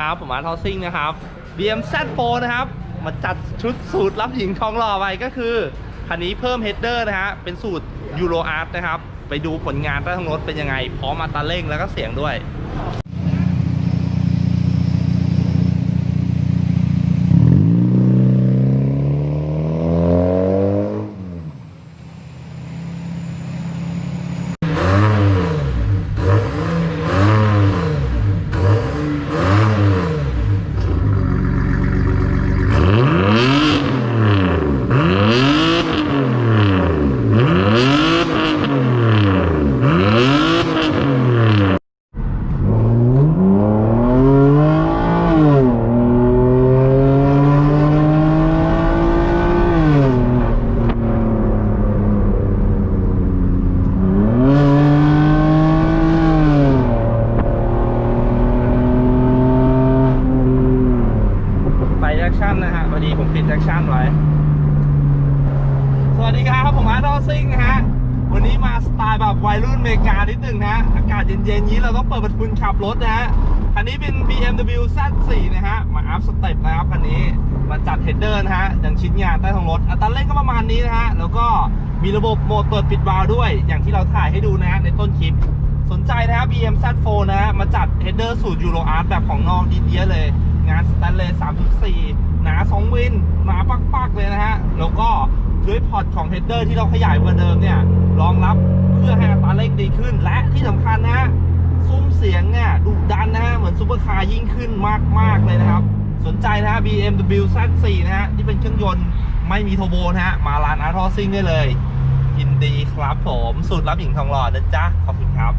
ครับผมอาร์ทอซิงนะครับ BMZ4 นะครับ มาจัดชุดสูตรรับหญิงทองหล่อไปก็คือคันนี้เพิ่มเฮดเดอร์นะฮะ เป็นสูตรยูโรอาร์ตนะครับ ไปดูผลงานใต้ท้องรถเป็นยังไง พร้อมมาตาเร่งแล้วก็เสียงด้วย ไฟแอคชั่นนะฮะพอดีผมปิดแอคชั่นไว้สวัสดีครับผมอาร์ตอซิงนะฮะวันนี้มาสไตล์แบบวัยรุ่นอเมริกานิดหนึ่งนะฮะอากาศเย็นๆนี้เราต้องเปิดประทุนขับรถนะฮะคันนี้เป็น BMW Z4 นะฮะมาอัพสเต็ปนะครับคันนี้มาจัดเฮดเดอร์นะฮะอย่างชิ้นงานใต้ท้องรถอัตราเร่งก็ประมาณนี้นะฮะแล้วก็มีระบบโหมดเปิดปิดวาล์วด้วย อย่างที่เราถ่ายให้ดูนะฮะในต้นคลิป สนใจนะครับ BM Z4 นะฮะมาจัดเฮดเดอร์สูตรยูโรอาร์ตแบบของนอกดีเดียเลย งานสแตนเลส3.4 หนา 2 วิน หนาปักๆเลยนะฮะ แล้วก็ด้วยพอร์ตของเฮดเดอร์ที่เราขยายกว่าเดิมเนี่ยรองรับเพื่อให้อัตราเร่งดีขึ้น และที่สำคัญนะฮะซุ้มเสียงเนี่ยดุดันนะฮะ เหมือนซูเปอร์คาร์ยิ่งขึ้นมากๆเลยนะครับ สนใจนะฮะ BMW Z4 นะฮะ ที่เป็นเครื่องยนต์ไม่มีโทโบนะฮะ มาร้านอาร์ทอซิงได้เลยยินดีครับผม สูตรรับหญิงทองหล่อนะจ๊ะ ขอบคุณครับ